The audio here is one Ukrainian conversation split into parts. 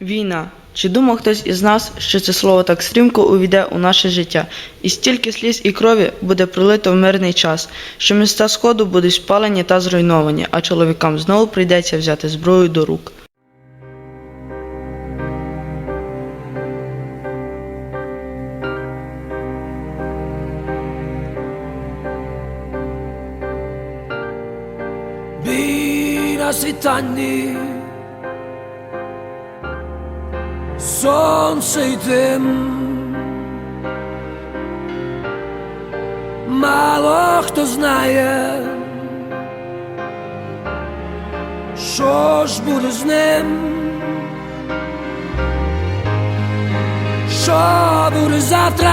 Війна. Чи думав хтось із нас, що це слово так стрімко увійде у наше життя, і стільки сліз і крові буде пролито в мирний час, що міста Сходу будуть спалені та зруйновані, а чоловікам знову прийдеться взяти зброю до рук. Світанні Сонце й дим. Мало хто знає, що ж буде з ним, що буде завтра,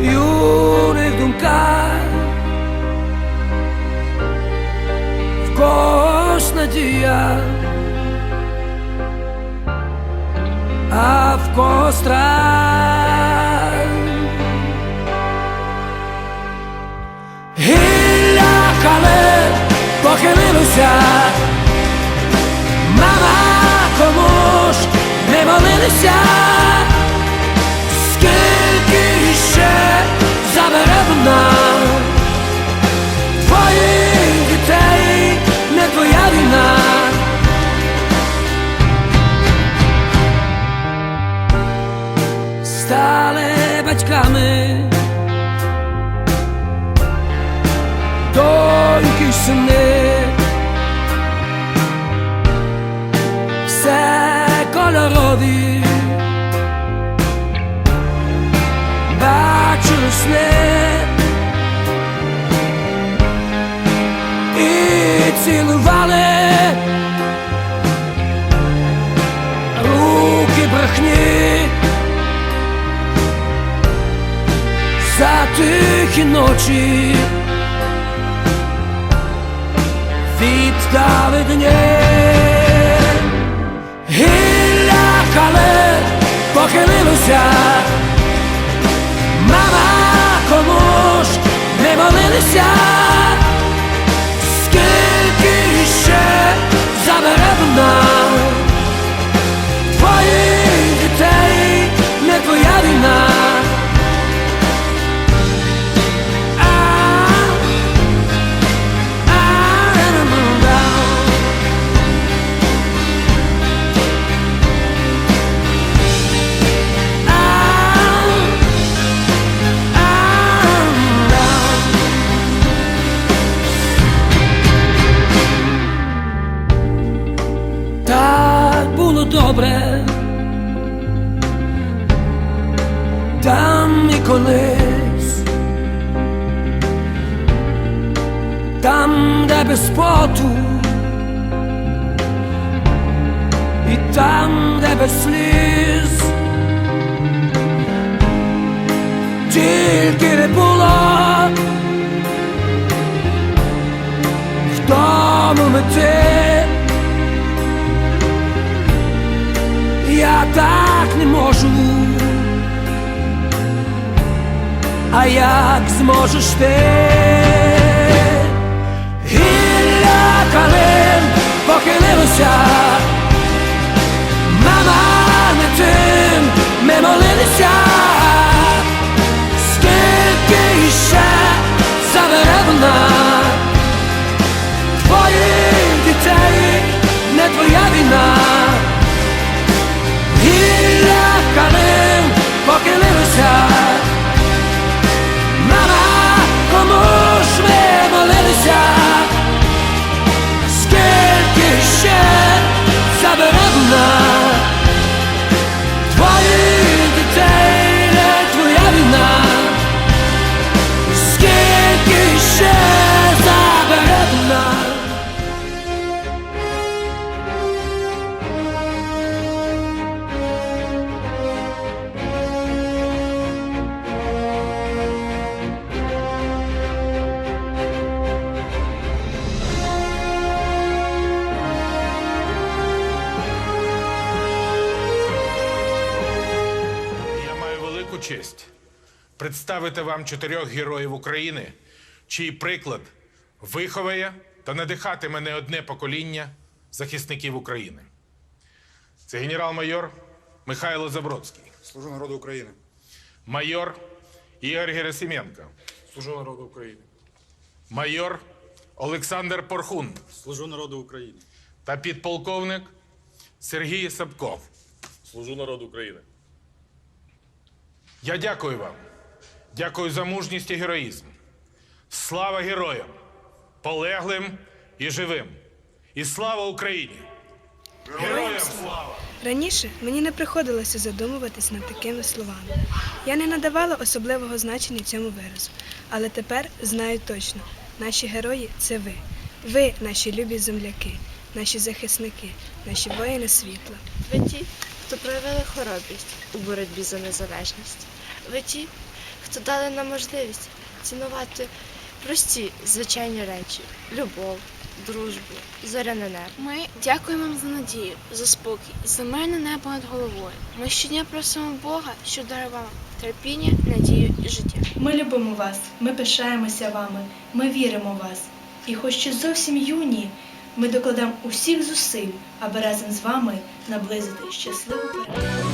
юних думках. в когось надія, а в когось страх. Гілля кале похилилося, мама кому ж не молилися, Стали батьками, доньки й сини, все кольорові, бачили сни. Тихі ночі. Віддали дні. Гілля кале похилилося. Мама ж не молилися там і колись, там, де без поту, і там, де без сліз, тільки не було в тому мети. Я так не можу. А як зможеш ти? Честь представити вам чотирьох героїв України, чий приклад виховає та надихатиме не одне покоління захисників України. Це генерал-майор Михайло Забродський, Служу народу України. майор Ігор Герасименко, Служу народу України. майор Олександр Порхун Служу народу України. та підполковник Сергій Сапков. Служу народу України. Я дякую вам. Дякую за мужність і героїзм. Слава героям, полеглим і живим. І слава Україні! Героям слава! Раніше мені не приходилося задумуватись над такими словами. Я не надавала особливого значення цьому виразу, але тепер знаю точно, наші герої це ви. Ви, наші любі земляки, наші захисники, наші воїни світла. Ви ті, хто проявили хоробрість у боротьбі за незалежність. Ви ті, хто дали нам можливість цінувати прості звичайні речі любов, дружбу, зоряне небо. Ми дякуємо вам за надію, за спокій, за мирне небо над головою. Ми щодня просимо Бога, що дарував терпіння, надію і життя. Ми любимо вас, ми пишаємося вами, ми віримо в вас. І хоч ще зовсім юні, ми докладемо усіх зусиль, аби разом з вами наблизити щасливу перемогу.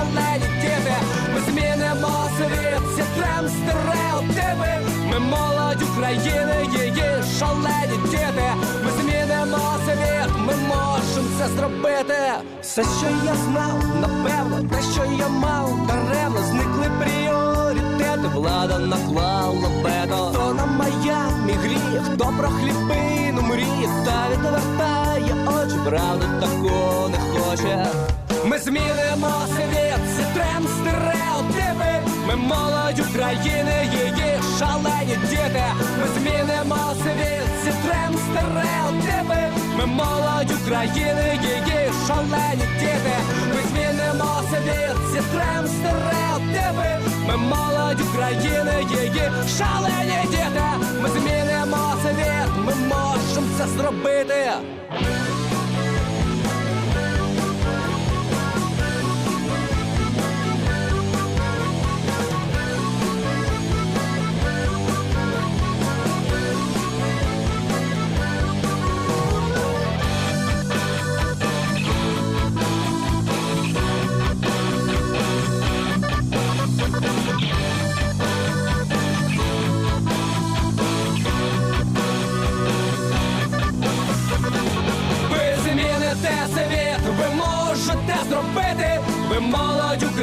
шалені діти. Ми змінимо світ, зітрем стереотипи. Ми молодь України, її шалені діти. Ми змінимо світ, ми можемо це зробити. Все, що я знав, напевно, те, що я мав, даремно зникли пріоритети. Влада наклала вето. Хто на Майамі гріє, хто про хлібину мріє, та відвертає очі, правди такого не хоче. Ми змінимо світ, зітрем стереотипи. Ми молодь України, її шалені діти. Ми змінимо світ, зітрем стереотипи. Ми молодь України, її шалені діти. Ми змінимо світ, зітрем стереотипи. Ми молодь України, її шалені діти. Ми змінимо світ, ми можемо це зробити.